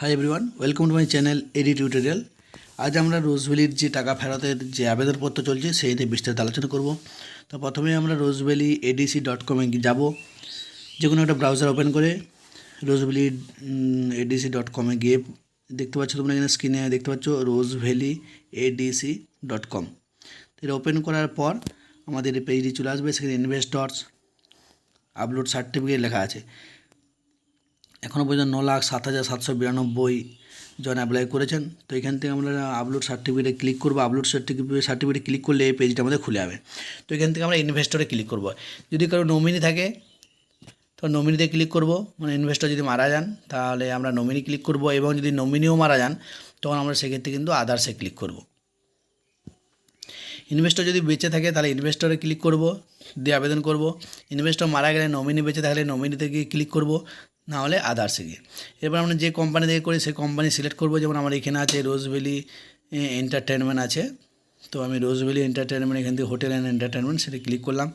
Hi everyone welcome to my channel ED tutorial আজ আমরা রোজভ্যালির যে টাকা ফেরতের যে আবেদনপত্র চলছে সেই নিয়ে বিস্তারিত আলোচনা করব। তো প্রথমে আমরা রোজভ্যালি এডিসি ডট কমে যাব। যে কোনো একটা ব্রাউজার ওপেন করে রোজভ্যালি এডিসি ডট কমে গিয়ে দেখতে পাচ্ছ তোমরা এখানে স্ক্রিনে দেখতে পাচ্ছ রোজভ্যালি এডিসি ডট কম এটা ওপেন করার পর আমাদের পেজটি চলে আসবে, সেখানে ইনভেস্টর্স আপলোড সার্টিফিকেট লেখা আছে। এখনও পর্যন্ত ন লাখ সাত হাজার সাতশো বিরানব্বই জন অ্যাপ্লাই করেছেন। তো এখান থেকে আমরা আপলোড সার্টিফিকেটে ক্লিক করব। আপলোড সার্টিফিকেট সার্টিফিকেটে ক্লিক করলে এই পেজটা আমাদের খুলে যাবে। তো এখান থেকে আমরা ইনভেস্টরে ক্লিক করব। যদি কারও নমিনি থাকে, তো নমিনিতে ক্লিক করব। মানে ইনভেস্টর যদি মারা যান, তাহলে আমরা নমিনি ক্লিক করব এবং যদি নমিনিও মারা যান, তখন আমরা সেক্ষেত্রে কিন্তু আদার্সে ক্লিক করব। ইনভেস্টর যদি বেঁচে থাকে, তাহলে ইনভেস্টরে ক্লিক করব, দিয়ে আবেদন করব। ইনভেস্টর মারা গেলে নমিনি বেঁচে থাকলে নমিনিতে গিয়ে ক্লিক করব। না হলে আদার্সে গিয়ে। এরপর আমরা যে কোম্পানি থেকে করি, সেই কোম্পানি সিলেক্ট করব। যেমন আমার এখানে আছে রোজভ্যালি এন্টারটেনমেন্ট আছে। তো আমি রোজভ্যালি এন্টারটেনমেন্ট এখান থেকে হোটেল অ্যান্ড এন্টারটেনমেন্ট সেটা ক্লিক করলাম।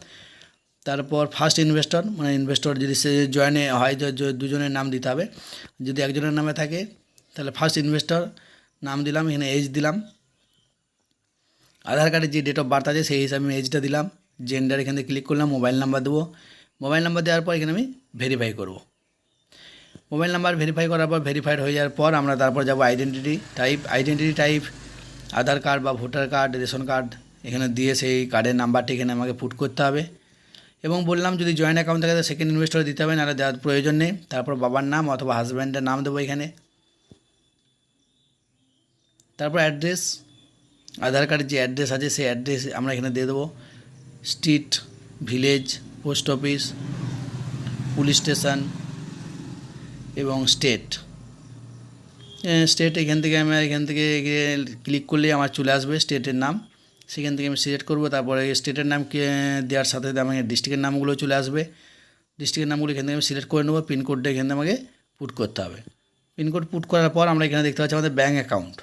তারপর ফার্স্ট ইনভেস্টর মানে ইনভেস্টর যদি সে জয়েনে হয় দুজনের নাম দিতে হবে। যদি একজনের নামে থাকে, তাহলে ফার্স্ট ইনভেস্টর নাম দিলাম, এখানে এজ দিলাম। আধার কার্ডে যে ডেট অফ বার্থ আছে, সেই হিসাবে আমি এজটা দিলাম। জেন্ডার এখানে ক্লিক করলাম মোবাইল নাম্বার দেবো। মোবাইল নাম্বার দেওয়ার পর এখানে আমি ভেরিফাই করব। মোবাইল নাম্বার ভেরিফাই করার পর ভেরিফাইড হয়ে যাওয়ার পর আমরা তারপর যাব identity type identity type Aadhaar card বা ভোটার কার্ড রেশন কার্ড এখানে দিয়ে সেই কার্ডের নাম্বারটি এখানে আমাকে পুট করতে হবে। এবং বললাম, যদি জয়েন্ট অ্যাকাউন্ট থাকে সেকেন্ড ইনভেস্টরে দিতে হবে, নাহলে দেওয়ার প্রয়োজন নেই। তারপর বাবার নাম অথবা হাজব্যান্ডের নাম দেবো এখানে। তারপর অ্যাড্রেস আধার কার্ডের যে অ্যাড্রেস আছে, সেই অ্যাড্রেস আমরা এখানে দিয়ে দেবো। Street village post office police station এবং স্টেট স্টেট এখান থেকে আমি এখান থেকে ক্লিক করলেই আমার চলে আসবে স্টেটের নাম। সেখান থেকে আমি সিলেক্ট করব, তারপরে স্টেটের নাম দেওয়ার সাথে সাথে আমাকে ডিস্ট্রিক্টের নামগুলো চলে আসবে। ডিস্ট্রিক্টের নামগুলো এখান থেকে আমি সিলেক্ট করে নেব পিনকোডটা এখান থেকে আমাকে পুট করতে হবে। পিনকোড পুট করার পর আমরা এখানে দেখতে পাচ্ছি আমাদের ব্যাঙ্ক অ্যাকাউন্ট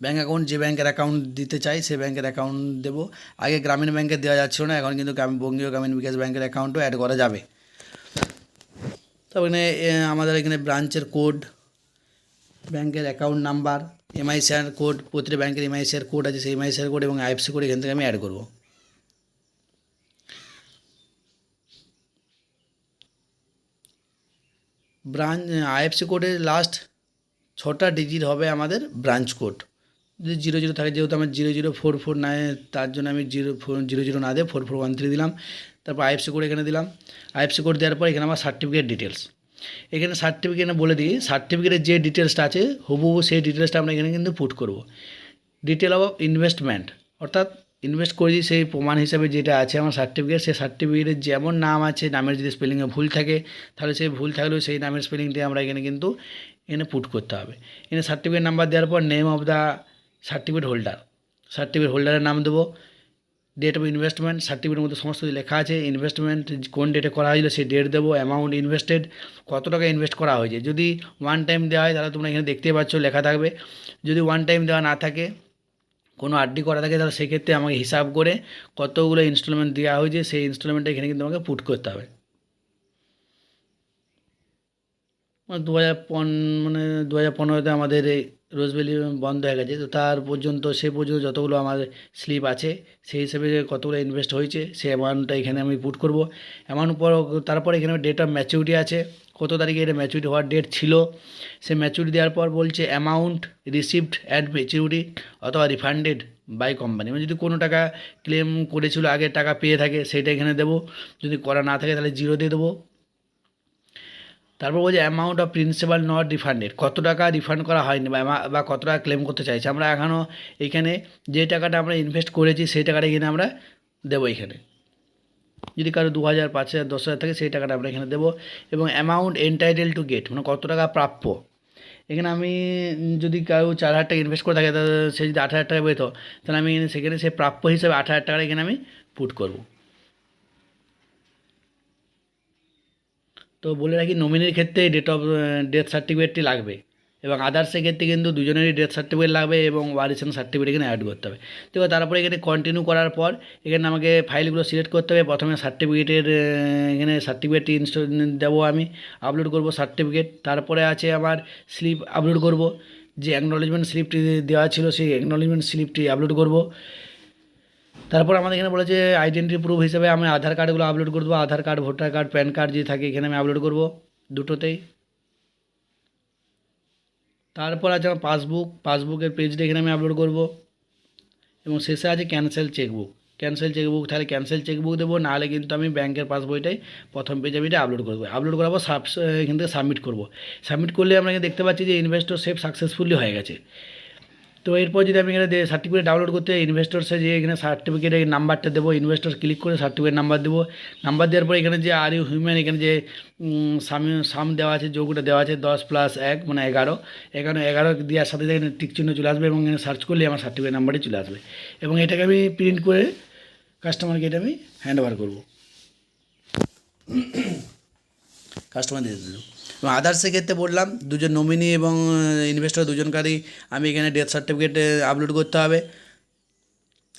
ব্যাঙ্ক অ্যাকাউন্ট যে ব্যাংকের অ্যাকাউন্ট দিতে চাই সেই ব্যাংকের অ্যাকাউন্ট দেবো। আগে গ্রামীণ ব্যাঙ্কে দেওয়া যাচ্ছিল না, এখন কিন্তু বঙ্গীয় গ্রামীণ বিকাশ ব্যাঙ্কের অ্যাকাউন্টও অ্যাড করা যাবে। তারপরে আমাদের এখানে ব্রাঞ্চের কোড ব্যাংকের অ্যাকাউন্ট নাম্বার এমআইসিআর কোড প্রতিটা ব্যাংকের এমআইসিআর কোড আছে, সেই এমআইসিআর কোড এবং আইএফসি কোড এখান থেকে আমি অ্যাড করব। ব্রাঞ্চ আইএফসি কোডের লাস্ট ছটা ডিজিট হবে আমাদের ব্রাঞ্চ কোড যদি জিরো জিরো থাকে, যেহেতু আমার জিরো জিরো ফোর ফোর নাই তার জন্য আমি জিরো ফোর জিরো জিরো না দিয়ে ফোর ফোর ওয়ান থ্রি দিলাম। তারপর আইএফসি কোড এখানে দিলাম। আইএফসি কোড দেওয়ার পর এখানে আমার সার্টিফিকেট ডিটেলস এখানে সার্টিফিকেটে বলে দিই সার্টিফিকেটের যে ডিটেলসটা আছে, হুবহু সেই ডিটেলসটা আমরা এখানে কিন্তু পুট করব। ডিটেল অফ ইনভেস্টমেন্ট অর্থাৎ ইনভেস্ট করেছি সেই প্রমাণ হিসাবে যেটা আছে আমার সার্টিফিকেট সেই সার্টিফিকেটের যেমন নাম আছে, নামের যদি স্পেলিংয়ে ভুল থাকে, তাহলে সেই ভুল থাকলেও সেই নামের স্পেলিংটি আমরা এখানে কিন্তু এখানে পুট করতে হবে। এখানে সার্টিফিকেট নাম্বার দেওয়ার পর name of the certificate holder certificate হোল্ডারের নাম দেবো। ডেট অফ ইনভেস্টমেন্ট সার্টিফিকেটের মধ্যে সমস্ত লেখা আছে ইনভেস্টমেন্ট কোন ডেটে করা হয়েছিল সেই ডেট দেবো অ্যামাউন্ট ইনভেস্টেড কত টাকা ইনভেস্ট করা হয়েছে। যদি ওয়ান টাইম দেওয়া হয় তাহলে তোমরা এখানে দেখতেই পাচ্ছ, লেখা থাকবে। যদি ওয়ান টাইম দেওয়া না থাকে, কোনো আরডি করা থাকে, তাহলে সেক্ষেত্রে আমাকে হিসাব করে কতগুলো ইনস্টলমেন্ট দেওয়া হয়েছে, সেই ইনস্টলমেন্টটা এখানে কিন্তু আমাকে পুট করতে হবে। দু হাজার মানে দু হাজার পনেরোতে আমাদের এই রোজভ্যালি বন্ধ হয়ে গেছে। তো তার পর্যন্ত সে পর্যন্ত যতগুলো আমার স্লিপ আছে, সেই হিসেবে কতগুলো ইনভেস্ট হয়েছে সেই অ্যামাউন্টটা এখানে আমি পুট করব। অ্যামাউন্ট পর, তারপরে এখানে ডেট অফ ম্যাচুরিটি আছে। কত তারিখে এটা ম্যাচুরিটি হওয়ার ডেট ছিল? সে ম্যাচুরিটি দেওয়ার পর বলছে অ্যামাউন্ট রিসিভড অ্যাট ম্যাচুরিটি অথবা রিফান্ডেড বাই কোম্পানি মানে যদি কোনো টাকা ক্লেম করেছিল, আগে টাকা পেয়ে থাকে, সেটা এখানে দেবো। যদি করা না থাকে, তাহলে জিরো দিয়ে দেবো। তারপর বলছে amount of principal not refunded কত টাকা রিফান্ড করা হয়নি বা কত টাকা ক্লেম করতে চাইছে? আমরা এখনও এখানে যে টাকাটা আমরা ইনভেস্ট করেছি, সেই টাকাটা এখানে আমরা দেবো এখানে। যদি কারও দু হাজার, পাঁচ হাজার, দশ হাজার থাকে, সেই টাকাটা আমরা এখানে দেবো। এবং অ্যামাউন্ট এন্টাইটেল টু গেট মানে কত টাকা প্রাপ্য। এখানে আমি যদি কারও চার হাজার টাকা ইনভেস্ট করে থাকে সে যদি আট হাজার টাকা পেতো, তাহলে আমি সেখানে সে প্রাপ্য হিসাবে আট হাজার টাকা এখানে আমি পুট করব। তো বলে রাখি নমিনির ক্ষেত্রে ডেট অফ ডেথ সার্টিফিকেটটি লাগবে এবং আদার্সের ক্ষেত্রে কিন্তু দুজনেরই ডেথ সার্টিফিকেট লাগবে এবং ওয়ারিশন সার্টিফিকেট এখানে অ্যাড করতে হবে। তো তারপরে এখানে কন্টিনিউ করার পর এখানে আমাকে ফাইলগুলো সিলেক্ট করতে হবে। প্রথমে সার্টিফিকেটের এখানে সার্টিফিকেট ইনস্টল দেবো আমি আপলোড করব সার্টিফিকেট তারপরে আছে আমার স্লিপ আপলোড করব। যে অ্যাকনোলেজমেন্ট স্লিপটি দেওয়া ছিল সেই অ্যাকনোলেজমেন্ট স্লিপটি আপলোড করব। তারপর আমাদের এখানে বলেছে আইডেন্টি প্রুফ হিসেবে আমি আধার কার্ডগুলো আপলোড করে দেবো, Aadhaar card voter card PAN card যে থাকে এখানে আমি আপলোড করব দুটোতেই। তারপর আছে আমার পাসবুক পাসবুকের পেজটা এখানে আমি আপলোড করব। এবং শেষে আছে ক্যান্সেল চেকবুক ক্যান্সেল চেকবুক তাহলে ক্যান্সেল চেকবুক দেবো, নাহলে কিন্তু আমি ব্যাংকের পাসবইটাই প্রথম পেজে আমি এটা আপলোড করব। আপলোড পর সাব এখান থেকে সাবমিট করব। সাবমিট করলে আমরা দেখতে পাচ্ছি যে ইনভেস্টর সেভ সাকসেসফুলি হয়ে গেছে। তো এরপর যদি আমি এখানে সার্টিফিকেট ডাউনলোড করতে ইনভেস্টরসে যে এখানে সার্টিফিকেটের নাম্বারটা দেবো ইনভেস্টর ক্লিক করে সার্টিফিকেট নাম্বার দেবো। নাম্বার দেওয়ার পর এখানে যে আর ইউ হিউম্যান এখানে যে সাম সাম দেওয়া আছে, যোগটা দেওয়া আছে, দশ প্লাস এক মানে এগারো। এখানে এগারো দেওয়ার সাথে সাথে এখানে টিক চিহ্ন চলে আসবে এবং এখানে সার্চ করলে আমার সার্টিফিকেট নাম্বারটি চলে আসবে। এবং এটাকে আমি প্রিন্ট করে কাস্টমারকে এটা আমি হ্যান্ড ওভার করব। কাস্টমার দিয়ে দিল। এবং আদার্সের ক্ষেত্রে বললাম, দুজন নমিনি এবং ইনভেস্টর দুজনকারই আমি এখানে ডেথ সার্টিফিকেট আপলোড করতে হবে।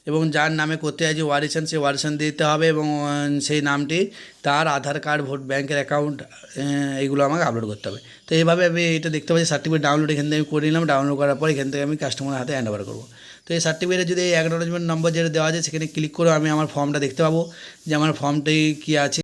এবং যার নামে করতে চাইছি ওয়ারিশন সেই ওয়ারিশন দিতে হবে এবং সেই নামটি তার আধার কার্ড, ভোট ব্যাংকের অ্যাকাউন্ট এইগুলো আমাকে আপলোড করতে হবে। তো এইভাবে আমি এটা দেখতে পাচ্ছি সার্টিফিকেট ডাউনলোড এখান থেকে আমি করে নিলাম ডাউনলোড করার পর এখান থেকে আমি কাস্টমারের হাতে হ্যান্ড ওভার করব। তো এই সার্টিফিকেটে যদি এই অ্যাকনোলজমেন্ট নম্বর যেটা দেওয়া আছে, সেখানে ক্লিক করে আমি আমার ফর্মটা দেখতে পাবো। যে আমার ফর্মটি কী আছে